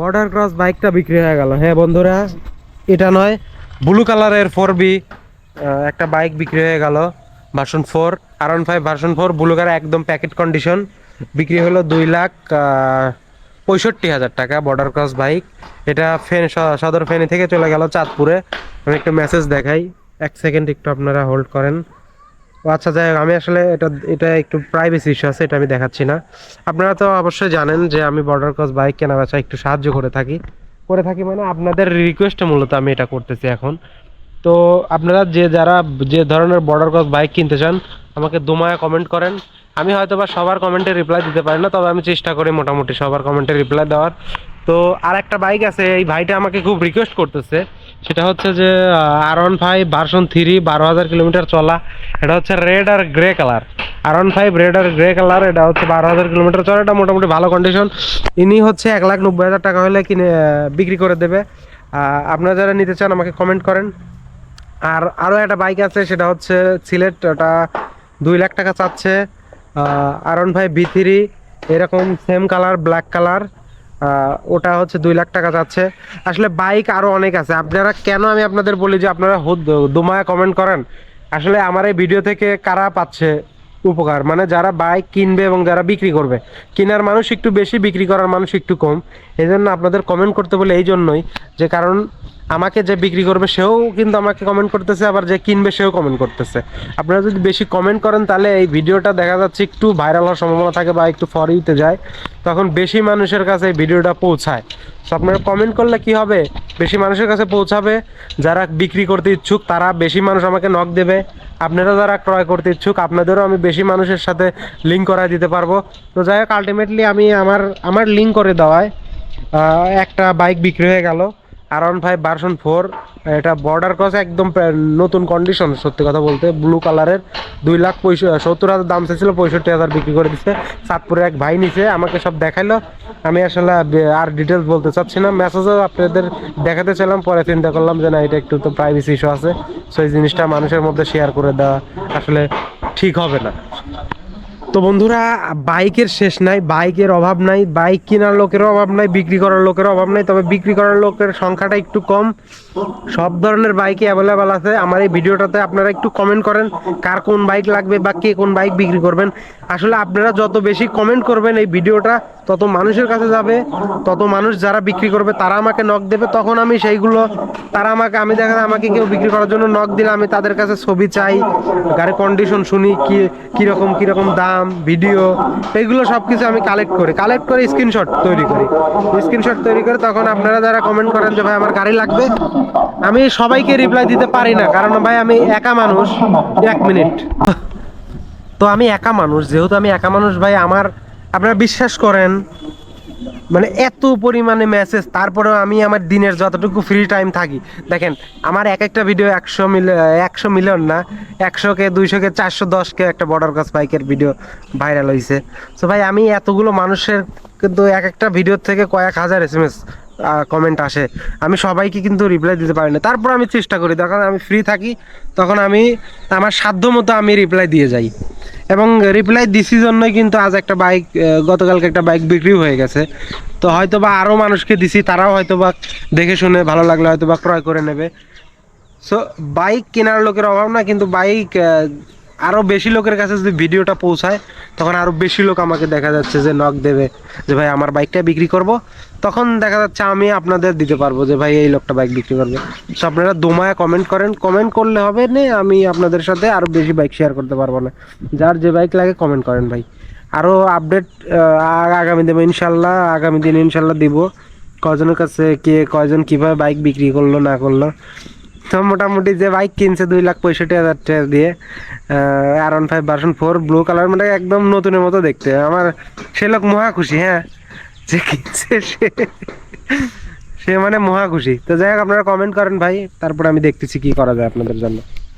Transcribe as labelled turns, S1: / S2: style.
S1: Border cross বাইকটা বিক্রি হয়ে গেল। হ্যাঁ বন্ধুরা, এটা নয় ব্লু কালারের ফোর বি একটা বাইক বিক্রি হয়ে গেল version four R one five version four blue colour একদম প্যাকেট কন্ডিশন বিক্রি হলো দুই লাখ পঁয়ষট্টি হাজার টাকা বর্ডার ক্রস বাইক এটা ফেন সদর ফেনী থেকে চলে গেল চাঁদপুরে। আমি একটা মেসেজ দেখাই, এক সেকেন্ড একটু আপনারা হোল্ড করেন। আচ্ছা যাই হোক, আমি আসলে এটা এটা একটু প্রাইভেসি ইস্যু আছে এটা আমি দেখাচ্ছি না। আপনারা তো অবশ্যই জানেন যে আমি বর্ডার ক্রস বাইক কেনা বেচা একটু সাহায্য করে থাকি। করে থাকি মানে আপনাদের রিকোয়েস্টে মূলত আমি এটা করতেছি এখন। তো আপনারা যে যারা যে ধরনের বর্ডার ক্রস বাইক কিনতে চান আমাকে দুমায়া কমেন্ট করেন। আমি হয়তো বা সবার কমেন্টে রিপ্লাই দিতে পারি না তবে আমি চেষ্টা করি মোটামুটি সবার কমেন্টে রিপ্লাই দেওয়ার। তো আর একটা বাইক আছে এই ভাইটা আমাকে খুব রিকোয়েস্ট করতেছে। সেটা হচ্ছে যে R one five version three বারো হাজার কিলোমিটার চলা। এটা হচ্ছে রেড আর grey colour R one five red আর গ্রে কালার এটা হচ্ছে বারো হাজার কিলোমিটার চলা। এটা মোটামুটি ভালো কন্ডিশন ইনি হচ্ছে এক লাখ নব্বই হাজার টাকা হলে কিনে বিক্রি করে দেবে। আপনারা যারা নিতে চান আমাকে কমেন্ট করেন। আর আরও একটা বাইক আছে, সেটা হচ্ছে সিলেট। ওটা দুই লাখ টাকা চাচ্ছে। R one five V three এরকম সেম কালার ব্ল্যাক কালার ওটা হচ্ছে দুই লাখ টাকা যাচ্ছে। আসলে বাইক আরও অনেক আছে। আপনারা কেন আমি আপনাদের বলি যে আপনারা দুমায়া কমেন্ট করেন? আসলে আমার এই ভিডিও থেকে কারা পাচ্ছে উপকার? মানে যারা বাইক কিনবে এবং যারা বিক্রি করবে। কেনার মানুষ একটু বেশি, বিক্রি করার মানুষ একটু কম। এই জন্য আপনাদের কমেন্ট করতে বলে এই জন্যই যে কারণ আমাকে যে বিক্রি করবে সেও কিন্তু আমাকে কমেন্ট করতেছে, আবার যে কিনবে সেও কমেন্ট করতেছে। আপনারা যদি বেশি কমেন্ট করেন, তাহলে এই ভিডিওটা দেখা যাচ্ছে একটু ভাইরাল হওয়ার সম্ভাবনা থাকে বা একটু ফরিতে যায়। তখন বেশি মানুষের কাছে এই ভিডিওটা পৌঁছায়। তো আপনারা কমেন্ট করলে কি হবে? বেশি মানুষের কাছে পৌঁছাবে। যারা বিক্রি করতে ইচ্ছুক, তারা বেশি মানুষ আমাকে নক দেবে। আপনারা যারা ক্রয় করতে ইচ্ছুক, আপনাদেরও আমি বেশি মানুষের সাথে লিঙ্ক করায় দিতে পারব। তো যাই হোক আলটিমেটলি আমি আমার আমার লিঙ্ক করে দেওয়ায় একটা বাইক বিক্রি হয়ে গেল। R one five version four এটা বর্ডার ক্রস একদম নতুন কন্ডিশন সত্যি কথা বলতে ব্লু কালারের দুই লাখ সত্তর হাজার দাম চাইছিল, পঁয়ষট্টি হাজার বিক্রি করে দিচ্ছে চাঁদপুরে এক ভাই নিছে, আমাকে সব দেখাইলো। আমি আসলে আর ডিটেলস বলতে চাচ্ছি না। মেসেজও আপনাদের দেখাতে চাইলাম, পরে চিন্তা করলাম যে না, এটা একটু তো প্রাইভেসি ইস্যু আছে। সো এই জিনিসটা মানুষের মধ্যে শেয়ার করে দেওয়া আসলে ঠিক হবে না। তো বন্ধুরা, বাইকের শেষ নাই, বাইকের অভাব নাই, বাইক কেনার লোকেরও অভাব নাই, বিক্রি করার লোকের অভাব নাই, তবে বিক্রি করার লোকের সংখ্যাটা একটু কম। সব ধরনের বাইকই অ্যাভেলেবেল আছে। আমার এই ভিডিওটাতে আপনারা একটু কমেন্ট করেন, কার কোন বাইক লাগবে বা কে কোন বাইক বিক্রি করবেন। আসলে আপনারা যত বেশি কমেন্ট করবেন এই ভিডিওটা, তত মানুষের কাছে যাবে, তত মানুষ যারা বিক্রি করবে তারা আমাকে নক দেবে। তখন আমি সেইগুলো, তারা আমাকে, আমি দেখা আমাকে কেউ বিক্রি করার জন্য নক দিলে আমি তাদের কাছে ছবি চাই, গাড়ির কন্ডিশন শুনি, কি, কীরকম কীরকম দাম ভিডিও এইগুলো সব কিছু আমি কালেক্ট করি। কালেক্ট করে স্ক্রিনশট তৈরি করি। স্ক্রিনশট তৈরি করে তখন আপনারা যারা কমেন্ট করেন যে, ভাই, আমার গাড়ি লাগবে, আমি সবাইকে রিপ্লাই দিতে পারি না, কারণ ভাই, আমি একা মানুষ, এক মিনিট তো আমি একা মানুষ, যেহেতু আমি একা মানুষ ভাই, আমার আপনারা বিশ্বাস করেন মানে এত পরিমাণে মেসেজ তারপরেও আমি আমার দিনের যতটুকু ফ্রি টাইম থাকি। দেখেন, আমার এক একটা ভিডিও একশো মিল একশো মিলিয়ন না, একশোকে, দুইশোকে, চারশো, দশকে একটা বর্ডার কাজ বাইকের ভিডিও ভাইরাল হয়েছে তো ভাই, আমি এতগুলো মানুষের কিন্তু এক একটা ভিডিওর থেকে কয়েক হাজার এস এম এস কমেন্ট আসে। আমি সবাইকে কিন্তু রিপ্লাই দিতে পারি না। তারপর আমি চেষ্টা করি। যখন আমি ফ্রি থাকি, তখন আমি আমার সাধ্য মতো আমি রিপ্লাই দিয়ে যাই। এবং রিপ্লাই দিছি জন্যই কিন্তু আজ একটা বাইক গতকালকে একটা বাইক বিক্রি হয়ে গেছে। তো হয়তো বা আরও মানুষকে দিছি, তারাও হয়তো বা দেখে শুনে ভালো লাগলে হয়তো বা ক্রয় করে নেবে। সো বাইক কেনার লোকের অভাব না, কিন্তু বাইক আরও বেশি লোকের কাছে যদি ভিডিওটা পৌঁছায়, তখন আরও বেশি লোক আমাকে দেখা যাচ্ছে যে নক দেবে, যে ভাই আমার বাইকটা বিক্রি করব। তখন দেখা যাচ্ছে আমি আপনাদের দিতে পারব যে ভাই এই লোকটা বাইক বিক্রি করবে। সো আপনারা দোমায়া কমেন্ট করেন কমেন্ট করলে হবে না আমি আপনাদের সাথে আরও বেশি বাইক শেয়ার করতে পারব না। যার যে বাইক লাগে কমেন্ট করেন ভাই। আরও আপডেট আগামী দেবো ইনশাল্লাহ, আগামী দিন ইনশাল্লাহ দিব। কজনের কাছে কে, কয়জন কীভাবে বাইক বিক্রি করল, না করল। তো মোটামুটি যে বাইক কিনছে দুই লাখ পঁয়ষট্টি হাজার টাকা দিয়ে R one five version four blue colour মানে একদম নতুনের মতো দেখতে। আমার সে লোক মহা খুশি হ্যাঁ? যে কিনছে সে। সে মানে মহা খুশি। তো যাই হোক, আপনারা কমেন্ট করেন ভাই, তারপর আমি দেখতেছি কি করা যায় আপনাদের জন্য।